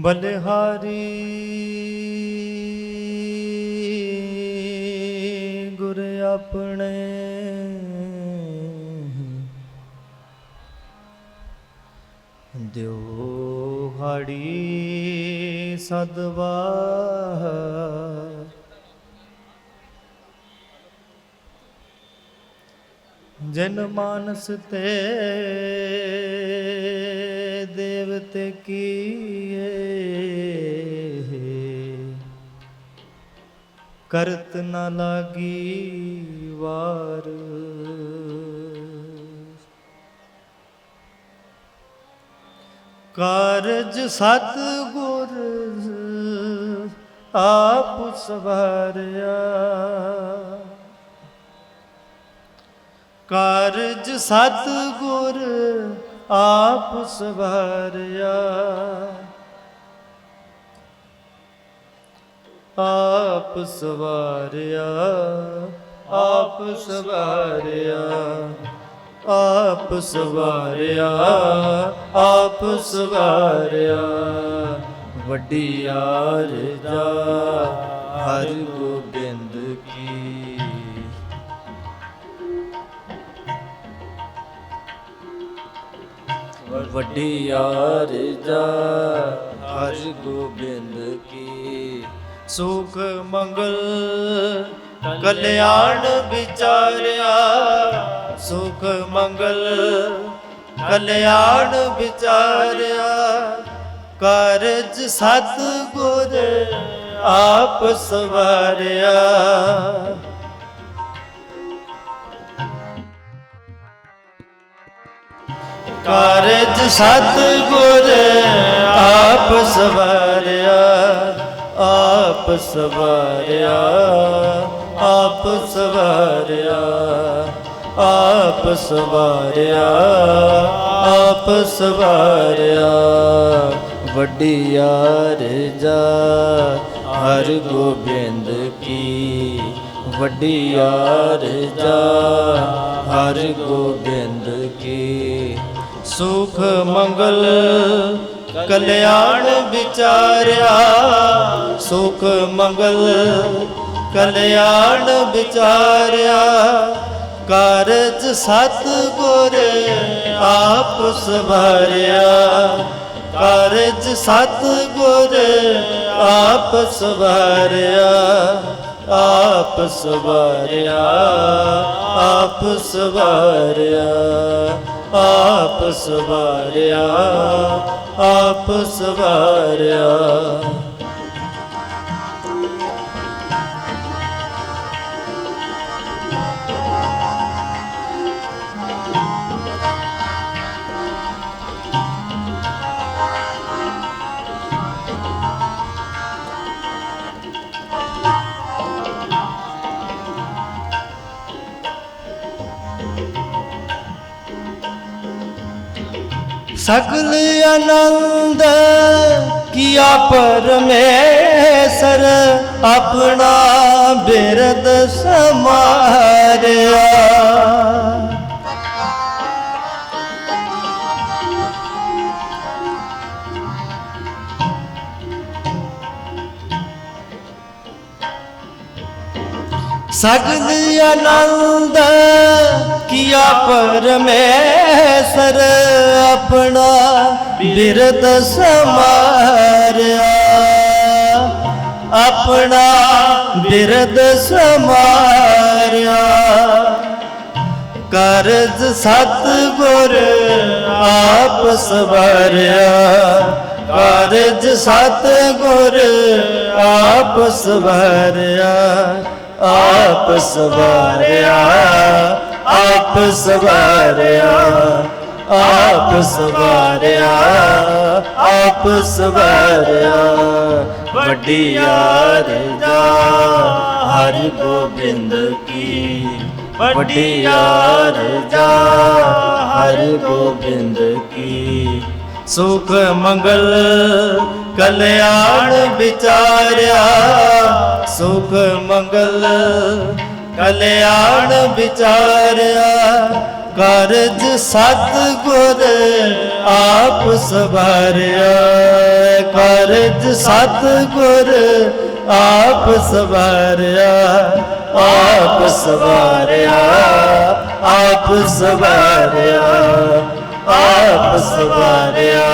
ਬਲਿਹਾਰੀ। ਗੁਰ ਆਪਣੇ। ਦਿਓ ਹਾੜੀ ਸਦਵਾਰ ਜਨ ਮਾਨਸ ਤੇ ਕਰਤ ਨਾ ਲਾਗੀ ਵਾਰ। ਕਾਰਜ ਸਤ ਗੁਰ ਆਪ ਸਵਾਰਿਆ। ਕਾਰਜ ਸਤ ਗੁਰ ਆਪ ਸਵਾਰਿਆ। ਆਪ ਸਵਾਰਿਆ ਆਪ ਸਵਾਰਿਆ ਆਪ ਸਵਾਰਿਆ ਆਪ ਸਵਾਰਿਆ। ਵੱਡੀ ਆਰਜਾ ਹਰ ਗੋਬਿੰਦ ਕੀ। ਵੱਡੀ ਆਰਜਾ ਹਰ ਗੋਬਿੰਦ ਕੀ। ਸੁਖ ਮੰਗਲ, ਕਲਿਆਣ ਵਿਚਾਰਿਆ। ਸੁਖ ਮੰਗਲ, ਕਲਿਆਣ ਵਿਚਾਰਿਆ। ਕਾਰਜ ਸਤ ਗੁਰ ਆਪ ਸਵਾਰਿਆ। ਕਾਰਜ ਸਤ ਗੁਰ ਆਪ ਸਵਾਰਿਆ। ਆਪ ਸਵਾਰਿਆ ਆਪ ਸਵਾਰਿਆ ਆਪ ਸਵਾਰਿਆ ਆਪ ਸਵਾਰਿਆ। ਵੱਡੀ ਆਰਜਾ ਹਰ ਗੋਬਿੰਦ ਕੀ। ਵੱਡੀ ਆਰਜਾ ਹਰ ਗੋਬਿੰਦ ਕੀ। ਸੁਖ ਮੰਗਲ, ਕਲਿਆਣ ਵਿਚਾਰਿਆ ਸੁਖ ਮੰਗਲ, ਕਲਿਆਣ ਵਿਚਾਰਿਆ। ਕਾਰਜ ਸਤ ਗੁਰ ਆਪ ਸਵਾਰਿਆ। ਕਾਰਜ ਸਤ ਗੁਰ ਆਪ ਸਵਾਰਿਆ। ਆਪ ਸਵਾਰਿਆ ਆਪ ਸਵਾਰਿਆ। ਆਪ ਸਵਾਰਿਆ ਆਪ ਸਵਾਰਿਆ। ਸਗਲ ਆਨੰਦ ਕੀਆ ਪਰਮੇਸ਼ਰ ਆਪਣਾ ਬਿਰਦ ਸਮਾਰਿਆ। ਸਗਲ ਆਨੰਦ ਕੀਆ ਪਰਮੇਸ਼ਰ ਆਪਣਾ ਬਿਰਦ ਸਮਾਰਿਆ। ਆਪਣਾ ਬਿਰਦ ਸਮਾਰਿਆ। ਕਰਜ ਸਤ ਗੁਰ ਆਪ ਸਵਾਰਿਆ। ਕਾਰਜ ਸਤ ਗੁਰ ਆਪ ਸਵਰਿਆ। ਆਪ ਸਵਾਰਿਆ ਆਪ ਸਵਾਰਿਆ ਆਪ ਸਵਾਰਿਆ ਆਪ ਸਵਾਰਿਆ। ਵੱਡੀ ਯਾਰ ਆਰਜਾ ਹਰ ਗੋਬਿੰਦ ਕੀ। ਵੱਡੀ ਆਰਜਾ ਹਰ ਗੋਬਿੰਦ ਕੀ। ਸੁਖ ਮੰਗਲ ਕਲਿਆਣ ਵਿਚਾਰਿਆ, ਸੁਖ ਮੰਗਲ ਕਲਿਆਣ ਵਿਚਾਰਿਆ। ਕਾਰਜ ਸਤਿਗੁਰ ਆਪ ਸਵਾਰਿਆ। ਕਾਰਜ ਸਤਿਗੁਰ ਆਪ ਸਵਾਰਿਆ ਆਪ ਸਵਾਰਿਆ ਆਪ ਸਵਾਰਿਆ। ਆਪ ਸਵਾਰਿਆ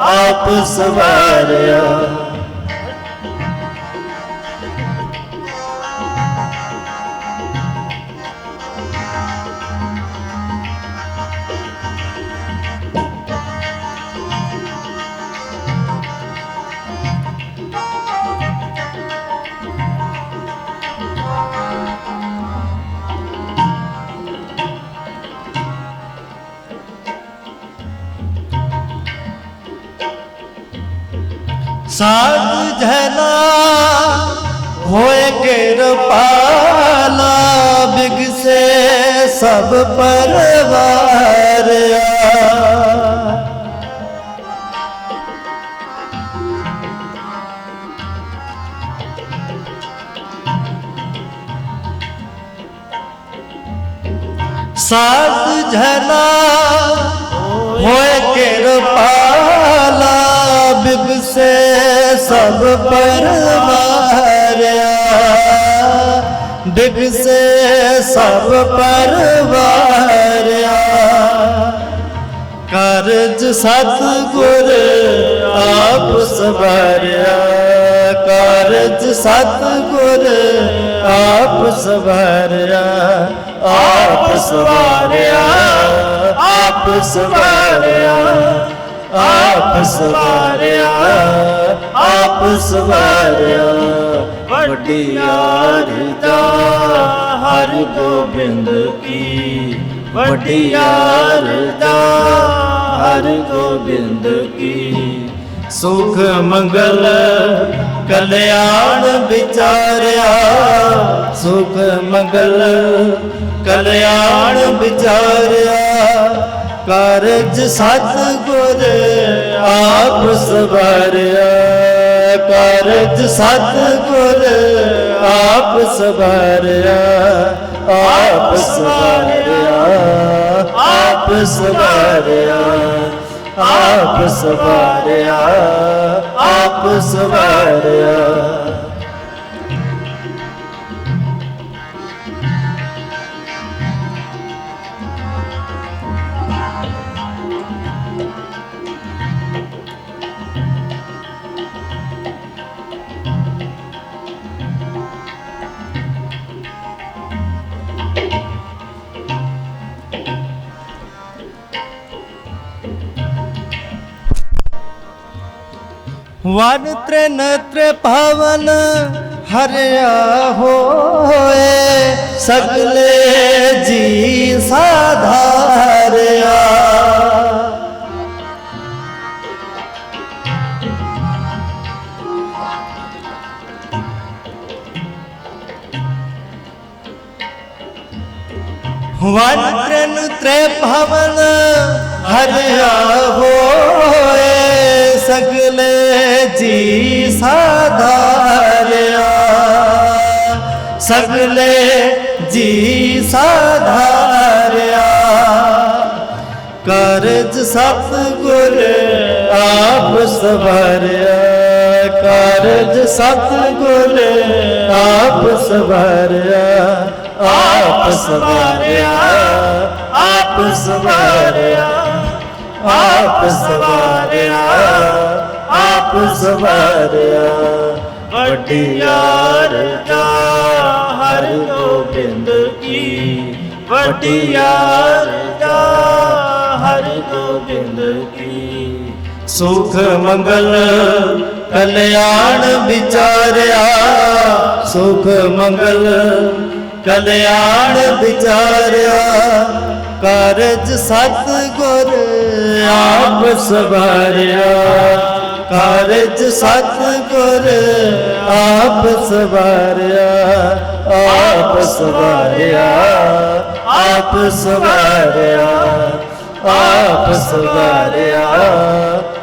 ਆਪ ਸਵਾਰਿਆ। ਸਾਧ ਜਨਾ ਹੋਏ ਕਿਰਪਾਲਾ ਬਿਗਸੇ ਸਭ ਪਰਵਾਰਿਆ। ਸਾਧ ਜਨਾ ਹੋਏ ਕਿਰਪਾਲਾ ਬਿਗਸੇ ਸਭ ਪਰਵਾਰਿਆ ਬਿਗਸੇ ਸਭ ਪਰਵਾਰਿਆ ਕਰਜ਼ ਸਤਿਗੁਰ ਆਪ ਸਵਾਰਿਆ। ਕਰਜ਼ ਸਤਿਗੁਰ ਆਪ ਸਵਾਰਿਆ। ਆਪ ਸਵਾਰਿਆ ਆਪ ਸਵਾਰਿਆ। ਆਪ ਸਵਾਰਿਆ ਆਪ ਸਵਾਰਿਆ ਵਡਿਆਰ ਦਾ ਹਰ ਗੋਬਿੰਦ ਕੀ। ਵਡਿਆਰ ਦਾ ਹਰ ਗੋਬਿੰਦ ਕੀ। ਸੁਖ ਮੰਗਲ ਕਲਿਆਣ ਵਿਚਾਰਿਆ, ਸੁਖ ਮੰਗਲ ਕਲਿਆਣ ਵਿਚਾਰਿਆ। ਕਾਰਜ ਸਤਿਗੁਰ ਆਪ ਸਵਾਰਿਆ। ਕਾਰਜ ਸਤਿਗੁਰ ਆਪ ਸਵਾਰਿਆ। ਆਪ ਸਵਾਰਿਆ। ਆਪ ਸਵਾਰਿਆ। ਆਪ ਸਵਾਰਿਆ। ਆਪ ਸਵਾਰਿਆ। वन त्रिनेत्र पवन हरिया हो सगले जी साधारिया। वन त्रिनेत्र पवन हरिया होए ਸਗਲੇ ਜੀ ਸਾਧਾਰਿਆ। ਸਗਲੇ ਜੀ ਸਾਧਾਰਿਆ। ਕਾਰਜ ਸਤਿਗੁਰ ਆਪ ਸਵਾਰਿਆ। ਕਾਰਜ ਸਤਿਗੁਰ ਆਪ ਸਵਾਰਿਆ। ਆਪ ਸਵਾਰਿਆ। ਆਪ ਸਵਾਰਿਆ। ਆਪ ਸਵਾਰਿਆ ਆਪ ਸਵਾਰਿਆ ਵਡਿਆਰ ਦਾ ਹਰ ਗੋਬਿੰਦ ਕੀ। ਵਡਿਆਰ ਦਾ ਹਰ ਗੋਬਿੰਦ ਕੀ। ਸੁਖ ਮੰਗਲ ਕਲਿਆਣ ਵਿਚਾਰਿਆ, ਸੁਖ ਮੰਗਲ ਕਲਿਆਣ ਵਿਚਾਰਿਆ। ਕਾਰਜ ਸਤਿਗੁਰ ਆਪ ਸਵਾਰਿਆ ਕਾਰਜ ਸਤਿਗੁਰ ਆਪ ਸਵਾਰਿਆ ਆਪ ਸਵਾਰਿਆ ਆਪ ਸਵਾਰਿਆ ਆਪ ਸਵਾਰਿਆ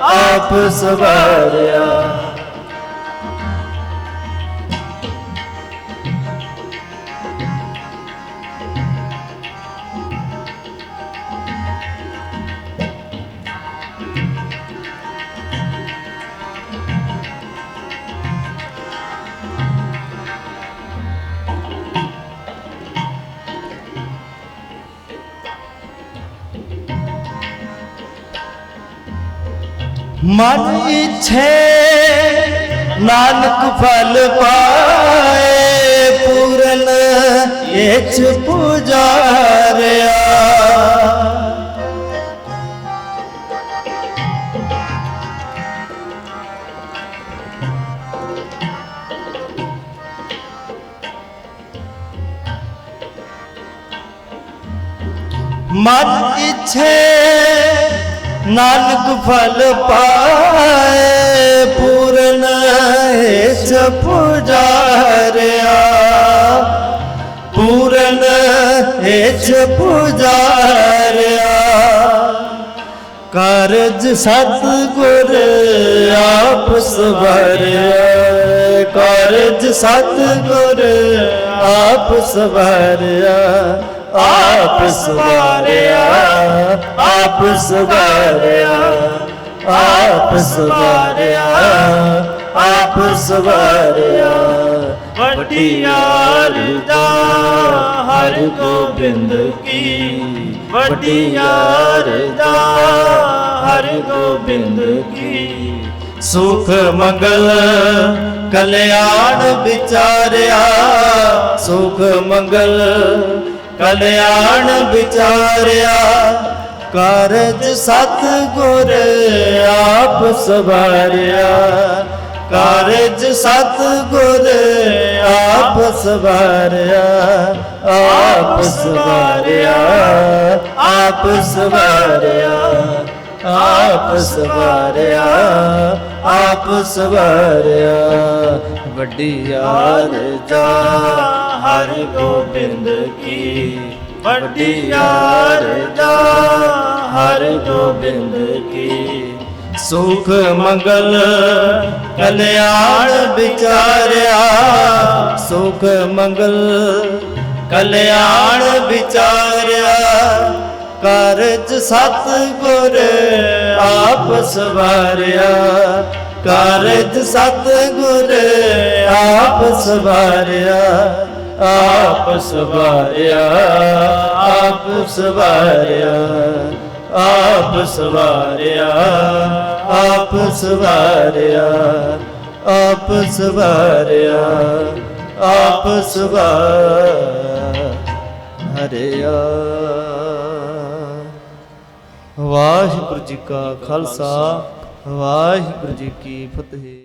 ਆਪ ਸਵਾਰਿਆ। ਮਨ ਇਛੇ ਨਾਨਕ ਫਲ ਪਾਏ ਪੂਰਨ ਇਛ ਪੁਜਾਰਿਆ ਮਨ ਇਛੇ ਨਾਨਕ ਫਲ ਪਾਏ, ਪੂਰਨ ਹਿਚ ਪੁਜਾਰਿਆ ਪੂਰਨ ਹਿਚ ਪੁਜਾਰਿਆ ਕਾਰਜ ਸਤਿਗੁਰ ਆਪ ਸਵਰਿਆ। ਕਾਰਜ ਸਤਿਗੁਰ ਆਪ ਸਵਰਿਆ। ਆਪ ਸਵਾਰਿਆ ਆਪ ਸਵਾਰਿਆ ਆਪ ਸਵਾਰਿਆ ਆਪ ਸਵਾਰਿਆ। ਵਟਿਆਰ ਦਾ ਹਰ ਗੋਬਿੰਦ ਕੀ ਵਟਿਆਰ ਦਾ ਹਰ ਗੋਬਿੰਦ ਕੀ। ਸੁਖ ਮੰਗਲ ਕਲਿਆਣ ਵਿਚਾਰਿਆ, ਸੁਖ ਮੰਗਲ ਕਲਿਆਣ ਵਿਚਾਰਿਆ, ਕਾਰਜ ਸਤ ਗੁਰ ਆਪ ਸਵਾਰਿਆ। ਕਾਰਜ ਸਤ ਗੁਰ ਆਪ ਸਵਾਰਿਆ ਆਪ ਸਵਾਰਿਆ ਆਪ ਸਵਾਰਿਆ ਆਪ ਸਵਾਰਿਆ ਆਪ ਸਵਾਰਿਆ। ਯਾਰ ਜਾ ਹਰ ਗੋਬਿੰਦ ਕੀ। ਵੱਡੀਆਰ ਜਾ ਹਰ ਗੋਬਿੰਦ ਕੀ। ਸੁਖ ਮੰਗਲ ਕਲਿਆਣ ਵਿਚਾਰਿਆ। ਸੁਖ ਮੰਗਲ ਕਲਿਆਣ ਵਿਚਾਰਿਆ। ਕਾਰਜ ਸਤ ਗੁਰ ਆਪ ਸਵਾਰਿਆ। ਕਾਰਜ ਸਤ ਗੁਰ ਆਪ ਸਵਾਰਿਆ। ਆਪ ਸਵਾਰਿਆ ਆਪ ਸਵਾਰਿਆ ਆਪ ਸਵਾਰਿਆ ਆਪ ਸਵਾਰਿਆ ਆਪ ਸਵਾਰਿਆ ਆਪ ਸਵਾਰਿਆ। ਹਰਿਆ ਵਾਹਿਗੁਰੂ ਜੀ ਕਾ ਖਾਲਸਾ, ਵਾਹਿਗੁਰੂ ਜੀ ਕੀ ਫਤਿਹ।